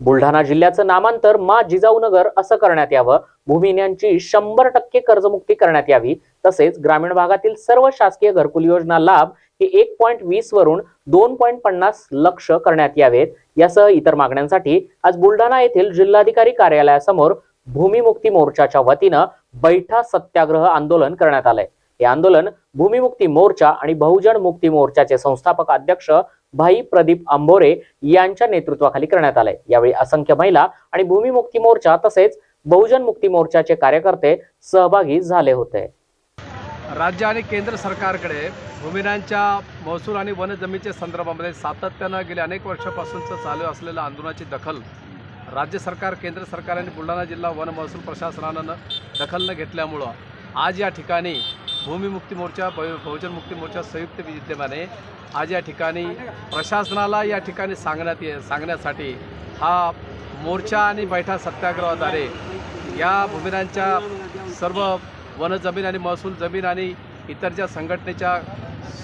बुलढाणा जिल्ह्याचं नामांतर मा जिजाऊनगर असं करण्यात यावं. भूमिन्यांची शंभर टक्के कर्जमुक्ती करण्यात यावी. तसेच ग्रामीण भागातील सर्व शासकीय घरकुल योजना लाभ हे एक पॉईंट वीस वरून दोन पॉईंट पन्नास लक्ष करण्यात यावेत. यासह इतर मागण्यांसाठी आज बुलढाणा येथील जिल्हाधिकारी कार्यालयासमोर भूमिमुक्ती मोर्चाच्या वतीनं बैठा सत्याग्रह आंदोलन करण्यात आलंय. हे आंदोलन भूमिमुक्ती मोर्चा आणि बहुजन मुक्ती मोर्चाचे संस्थापक अध्यक्ष भाई प्रदीप आंबोरे यांच्या नेतृत्वाखाली करण्यात आले यावेळी असंख्य महिला आणि भूमिमुक्ती मोर्चा तसेच बहुजन मुक्ती मोर्चाचे कार्यकर्ते सहभागी झाले होते. राज्य आणि केंद्र सरकारकडे भूमिनांच्या महसूल आणि वनजमीच्या संदर्भामध्ये सातत्यानं गेल्या अनेक वर्षापासूनचं चालू असलेल्या आंदोलनाची दखल राज्य सरकार केंद्र सरकार आणि बुलढाणा जिल्हा वन महसूल प्रशासनानं दखल न घेतल्यामुळं आज या ठिकाणी भूमिमुक्ती मोर्चा बहु बहुजन मुक्ती मोर्चा संयुक्त विद्यमाने आज या ठिकाणी प्रशासनाला या ठिकाणी सांगण्यात ये सांगण्यासाठी हा मोर्चा आणि बैठा सत्याग्रहाद्वारे या भूमिनांच्या सर्व वनजमीन आणि महसूल जमीन आणि इतर ज्या संघटनेच्या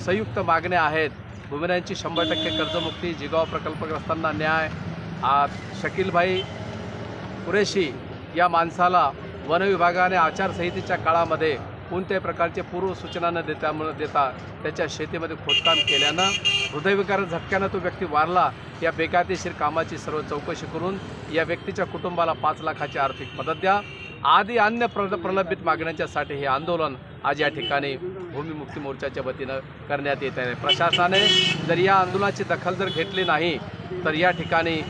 संयुक्त मागण्या आहेत. भूमिनांची शंभर टक्के कर्जमुक्ती जिगाव प्रकल्पग्रस्तांना न्याय शकीलभाई कुरेशी या माणसाला वनविभागाने आचारसंहितेच्या काळामध्ये कोणत्याही प्रकारचे पूर्वसूचना न देता देता त्याच्या शेतीमध्ये खोदकाम केल्यानं हृदयविकार झटक्यानं तो व्यक्ती वारला. या बेकायदेशीर कामाची सर्व चौकशी करून या व्यक्तीच्या कुटुंबाला पाच लाखाची आर्थिक मदत द्या. आदी अन्य प्र प्रलंबित मागण्यांच्यासाठी हे आंदोलन आज या ठिकाणी भूमिमुक्ती मोर्चाच्या वतीनं करण्यात येत आहे. प्रशासनाने जर या आंदोलनाची दखल जर घेतली नाही तर या ठिकाणी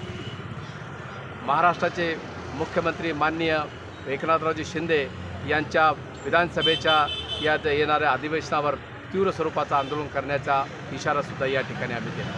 महाराष्ट्राचे मुख्यमंत्री माननीय एकनाथरावजी शिंदे यांच्या विधानसभेच्या या येणाऱ्या अधिवेशनावर तीव्र स्वरूपाचं आंदोलन करण्याचा इशारासुद्धा या ठिकाणी आम्ही दिला